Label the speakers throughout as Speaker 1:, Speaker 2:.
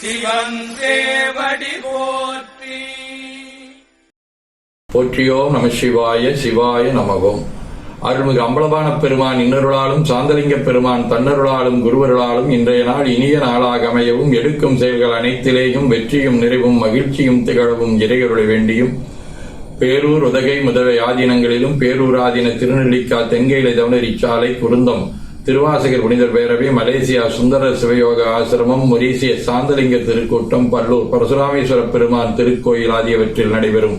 Speaker 1: சிவன் தேவடி போற்றி.
Speaker 2: போற்றியோம் நம சிவாய சிவாய நமகோம். அருள்மிகு அம்பலபான பெருமான் இன்னருளாலும் சாந்தலிங்க பெருமான் தன்னருளாலும் குருவருளாலும் இன்றைய நாள் இனிய நாளாக அமையவும் எடுக்கும் செயல்கள் அனைத்திலேயும் வெற்றியும் நிறைவும் மகிழ்ச்சியும் திகழவும் இறையருளை வேண்டியும். பேரூர் உதகை முதவை ஆதீனங்களிலும் பேரூர் ஆதீன திருநெல்லிக்கா தென்கையிலை தவணரி சாலை குருந்தம். திருவாசகர் புனிதர் பேரவை மலேசியா சுந்தர சிவயோக ஆசிரமம் மொரீசிய சாந்தலிங்க திருக்கூட்டம் பல்லூர் பரசுராமேஸ்வர பெருமான் திருக்கோயில் ஆகியவற்றில் நடைபெறும்.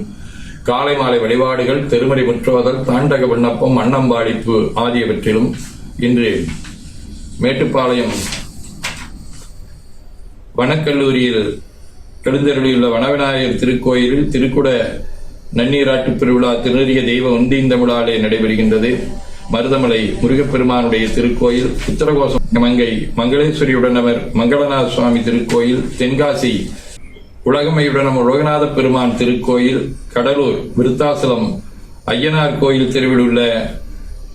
Speaker 2: காலை மாலை வழிபாடுகள் திருமறை முற்றுவதல் தாண்டக விண்ணப்பம் அன்னம்பாடிப்பு ஆகியவற்றிலும் இன்று மேட்டுப்பாளையம் வனக்கல்லூரியில் எழுந்தருளியுள்ள வனவிநாயகர் திருக்கோயிலில் திருக்குட நன்னீராட்டு பெருவிழா திருநறிய தெய்வ ஒந்தீந்தமிழாலே நடைபெறுகின்றது. மருதமலை முருகப்பெருமானுடைய திருக்கோயில் உத்தரகோசம் மங்கை மங்களேஸ்வரியுடனவர் மங்களநாத சுவாமி திருக்கோயில் தென்காசி உலகமையுடனும் உலகநாத பெருமான் திருக்கோயில் கடலூர் விருத்தாசலம் ஐயனார் கோயில் தெருவில் உள்ள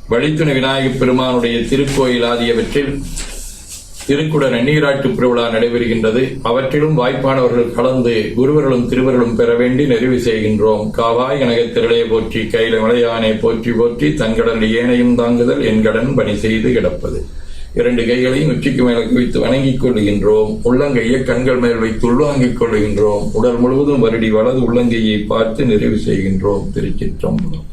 Speaker 2: வழித்துணை விநாயகப் பெருமானுடைய திருக்கோயில் ஆகியவற்றில் திருக்குட நன்னீராட்டு திருவிழா நடைபெறுகின்றது. அவற்றிலும் வாய்ப்பானவர்கள் கலந்து குருவர்களும் திருவர்களும் பெற வேண்டி நிறைவு செய்கின்றோம். காவாய் திருளையை போற்றி கையில மலையானை போற்றி போற்றி தங்கடன் ஏனையும் தாங்குதல் என் கடன் பணி செய்து கிடப்பது. இரண்டு கைகளையும் உச்சிக்கு மேல குவித்து வணங்கிக் கொள்கின்றோம் உள்ளங்கையை கண்கள் மேல் வைத்து உள்வாங்கிக் கொள்கின்றோம் உடல் முழுவதும் வருடி வலது உள்ளங்கையை பார்த்து நிறைவு செய்கின்றோம். திருச்சிற்றம்பலம்.